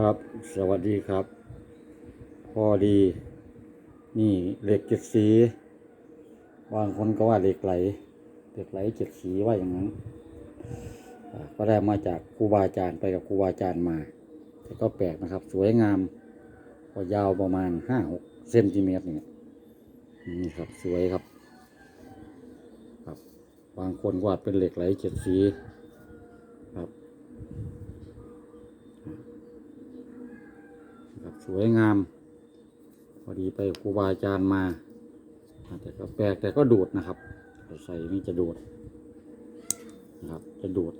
ครับ สวัสดีครับ พอดี นี่เหล็กเจ็ดสีบางคนก็ว่าเหล็กไหลเหล็กไหลเจ็ดสีว่าอย่างนั้นก็ได้มาจากครูบาอาจารย์ไปกับครูบาอาจารย์มาแต่ก็แปลกนะครับ สวยงามก็ยาวประมาณห้าหกเซนติเมตรนี่นี่ครับสวยครับ ครับ บางคนกว่าเป็นเหล็กไหลเจ็ดสี ครับ ครับ สวยงาม พอดีไปครูบาอาจารย์มา แต่ก็แปลกแต่ก็ดูดนะครับใส่นี่จะดูดนะครับ จะดูด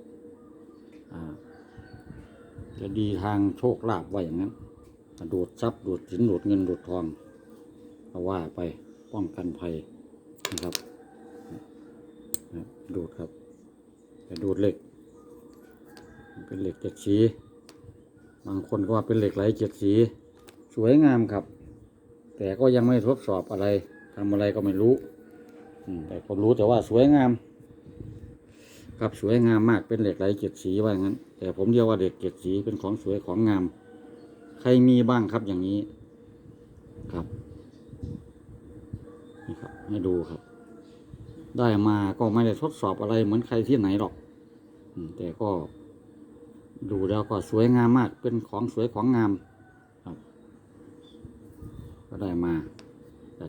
จะดีทางโชคลาภไว่าอย่างนั้นดูดทรัพย์ดูดสินดูดเงินดูดทองก็ว่าไปป้องกันภัยนะครับดูดครับจะดูดเหล็ก เป็นเหล็กเจ็ดสี บางคนก็ว่าเป็นเหล็กไหลเจ็ดสี สวยงามครับ แต่ก็ยังไม่ทดสอบอะไรทำอะไรก็ไม่รู้แต่ผมรู้แต่ว่าสวยงาม ครับสวยงามมากเป็นเหล็กไหลเจ็ดสีว่างั้น แต่ผมเรียกว่าเหล็กเจ็ดสีเป็นของสวยของงาม ใครมีบ้างครับอย่างนี้ครับนี่ครับให้ดูครับ ได้มาก็ไม่ได้ทดสอบอะไรเหมือนใครที่ไหนหรอกแต่ก็ดูแล้วก็สวยงามมากเป็นของสวยของงาม ก็ได้มา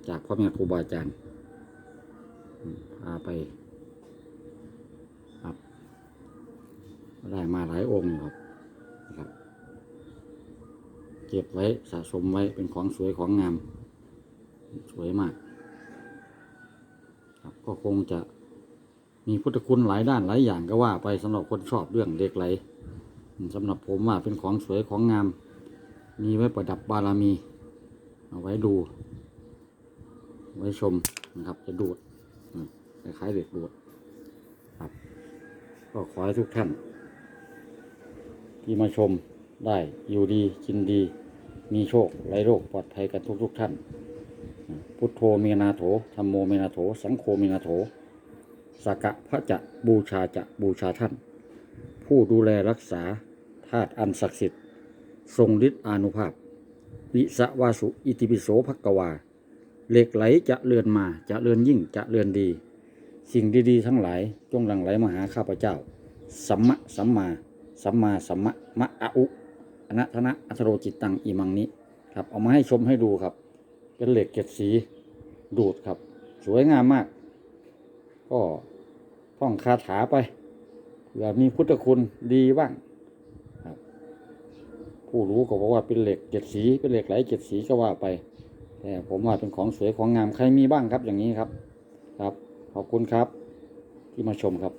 จากพ่อแม่ครูบาอาจารย์พาไปครับก็ได้มาหลายองค์ครับนะครับ เก็บไว้สะสมไว้เป็นของสวยของงาม สวยมาก ครับก็คงจะมีพุทธคุณหลายด้านหลายอย่างก็ว่าไปสำหรับคนชอบเรื่องเด็กไหลสำหรับผมว่าเป็นของสวยของงาม มีไว้ประดับบารมี เอาไว้ดู ไว้ชมนะครับ จะดูดคล้ายๆเด็กดูดครับ ก็ขอให้ทุกท่าน ที่มาชมได้อยู่ดีกินดี มีโชคไร้โรคปลอดภัยกันทุกทุกๆท่าน พุทโธเมนาโถธรรมโมเมนาโถ สังโฆเมนาโถสักะพระจะบูชาจะบูชาท่าน ผู้ดูแลรักษาธาตุอันศักดิ์สิทธิ์ ทรงฤทธิ์อานุภาพ วิสวาสุอิติปิโสภกวา เหล็กไหลจะเลือนมาจะเลือนยิ่งจะเลือนดี สิ่งดีๆ ทั้งหลายจงหลั่งไหลมาหาข้าพเจ้า สัมมะสัมมาสัมมาสัมมะมะอะอุอนัทนะอัทโรจิตตังอิมังนี้ครับเอามาให้ชมให้ดูครับ เป็นเหล็กเกล็ดสีดูดครับ สวยงามมาก ก็ท่องคาถาไปเผื่อมีพุทธคุณดีบ้าง ผู้รู้ก็บอกว่าเป็นเหล็กเจ็ดสีเป็นเหล็กไหลเจ็ดสีก็ว่าไป แต่ผมว่าเป็นของสวยของงามใครมีบ้างครับอย่างนี้ครับ ครับ ขอบคุณครับ ที่มาชมครับ